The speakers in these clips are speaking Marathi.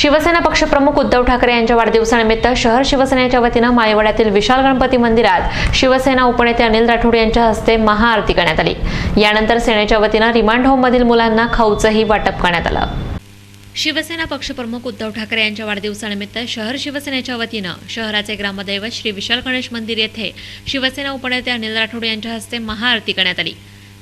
शिवसेना पक्षप्रमुख उद्धव ठाकरे यांच्या वाढदिवसानिमित्त शहर शिवसेनेच्या वतीनं मायवाड्यातील विशाल गणपती मंदिरात शिवसेना उपनेते अनिल राठोड यांच्या हस्ते महाआरती करण्यात आली. यानंतर सेनेच्या वतीनं रिमांड होममधील मुलांना खाऊचंही वाटप करण्यात आलं. शिवसेना पक्षप्रमुख उद्धव ठाकरे यांच्या वाढदिवसानिमित्त शहर शिवसेनेच्या वतीनं शहराचे ग्रामदैवत श्री विशाल गणेश मंदिर येथे शिवसेना उपनेते अनिल राठोड यांच्या हस्ते महाआरती करण्यात आली.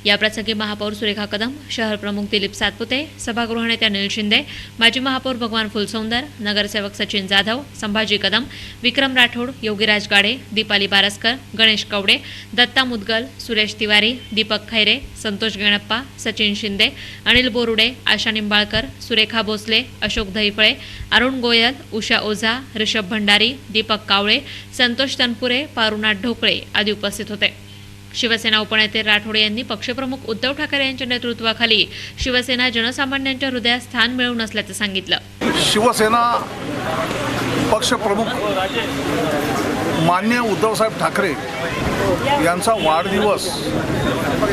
याप्रसंगी महापौर सुरेखा कदम शहर प्रमुख दिलीप सातपुते सभागृह नेते अनिल शिंदे माजी महापौर भगवान फुलसौंदर नगरसेवक सचिन जाधव संभाजी कदम विक्रम राठोड योगीराज गाडे दीपाली बारसकर गणेश कवडे दत्ता मुदगल सुरेश तिवारी दीपक खैरे संतोष गणप्पा सचिन शिंदे अनिल बोरुडे आशा निंबाळकर सुरेखा भोसले अशोक दहिफळे अरुण गोयल उषा ओझा ऋषभ भंडारी दीपक कावळे संतोष तनपुरे पारुनाथ ढोकळे आदी उपस्थित होते. शिवसेना उपनेते राठोडे यांनी पक्षप्रमुख उद्धव ठाकरे यांच्या नेतृत्वाखाली शिवसेना जनसामान्यांच्या हृदयात स्थान मिळवून असल्याचं सांगितलं. शिवसेना पक्षप्रमुख मान्य उद्धवसाहेब ठाकरे यांचा वाढदिवस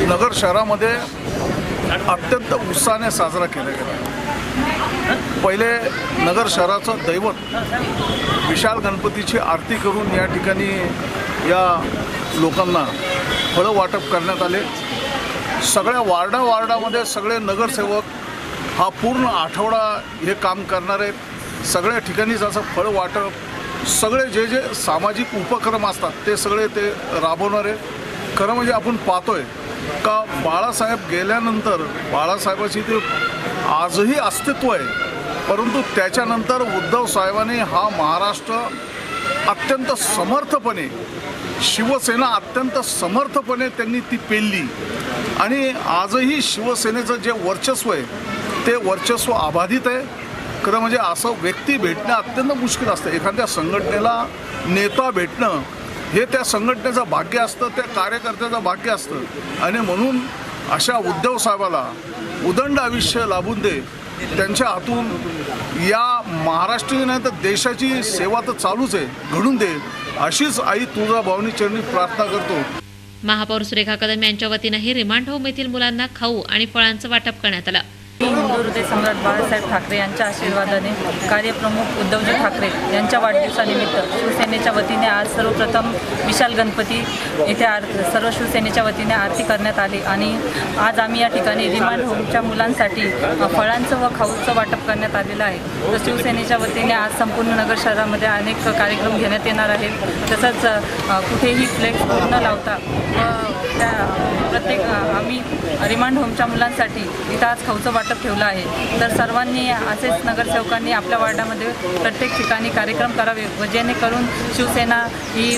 नगर शहरामध्ये अत्यंत उत्साहाने साजरा केला गेला. पहिले नगर शहराचं दैवत विशाल गणपतीची आरती करून या ठिकाणी या लोकांना फळं वाटप करण्यात आले. सगळ्या वार्डा वार्डामध्ये सगळे नगरसेवक हा पूर्ण आठवडा हे काम करणारे सगळ्या ठिकाणीच असं फळ वाटप सगळे जे जे सामाजिक उपक्रम असतात ते सगळे ते राबवणारे खरं म्हणजे आपण पाहतोय का बाळासाहेब गेल्यानंतर बाळासाहेबाची ते आजही अस्तित्व आहे. परंतु त्याच्यानंतर उद्धव साहेबांनी हा महाराष्ट्र अत्यंत समर्थपणे शिवसेना अत्यंत समर्थपणे त्यांनी ती पेलली. आणि आजही शिवसेनेचं जे वर्चस्व आहे ते वर्चस्व अबाधित आहे. खरं म्हणजे असं व्यक्ती भेटणं अत्यंत मुश्किल असतं. एखाद्या संघटनेला नेता भेटणं हे त्या संघटनेचं भाग्य असतं त्या कार्यकर्त्याचं भाग्य असतं. आणि म्हणून अशा उद्धव साहेबाला उदंड आयुष्य लाभून दे त्यांच्या हातून या महाराष्ट्रीय नाही तर देशाची सेवा तर चालूच आहे. घडून दे. अशीच आई तुझा भावनी चरणी प्रार्थना करतो. महापौर सुरेखा कदम यांच्या वतीनंही रिमांड होम येथील मुलांना खाऊ आणि फळांचं वाटप करण्यात आलं. हिंदू सम्राट बाळासाहेब ठाकरे यांच्या आशीर्वादाने कार्यप्रमुख उद्धवजी ठाकरे यांच्या वाढदिवसानिमित्त शिवसेनेच्या वतीने आज सर्वप्रथम विशाल गणपती येथे आर सर्व शिवसेनेच्या वतीने आरती करण्यात आली आणि आज आम्ही या ठिकाणी रिमांड होमच्या मुलांसाठी फळांचं व खाऊचं वाटप करण्यात आलेलं आहे. तर शिवसेनेच्या वतीने आज संपूर्ण नगर शहरामध्ये अनेक कार्यक्रम घेण्यात येणार आहेत. तसंच कुठेही फ्लेक्स न लावता व त्या प्रत्येक आम्ही रिमांड होमच्या मुलांसाठी इथं आज खाऊचं वाटप ठेवलं आहे. तर सर्वांनी असेच नगरसेवकांनी आपल्या वार्डामध्ये प्रत्येक ठिकाणी कार्यक्रम करावे व जेणेकरून शिवसेना ही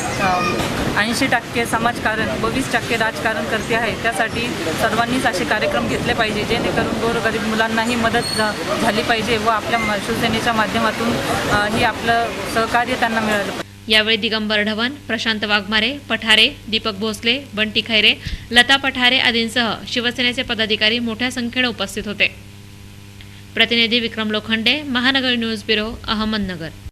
ऐंशी टक्के समाजकारण व वीस टक्के राजकारण करते आहे. त्यासाठी सर्वांनीच असे कार्यक्रम घेतले पाहिजे जेणेकरून गोरगरीब मुलांनाही मदत झाली पाहिजे व आपल्या म- शिवसेनेच्या माध्यमातून ही आपलं सहकार्य त्यांना मिळालं यावेळी दिगंबर ढवण प्रशांत वाघमारे पठारे दीपक भोसले बंटी खैरे लता पठारे आदींसह शिवसेनेचे पदाधिकारी मोठ्या संख्येने उपस्थित होते. प्रतिनिधी विक्रम लोखंडे महानगर न्यूज ब्युरो अहमदनगर.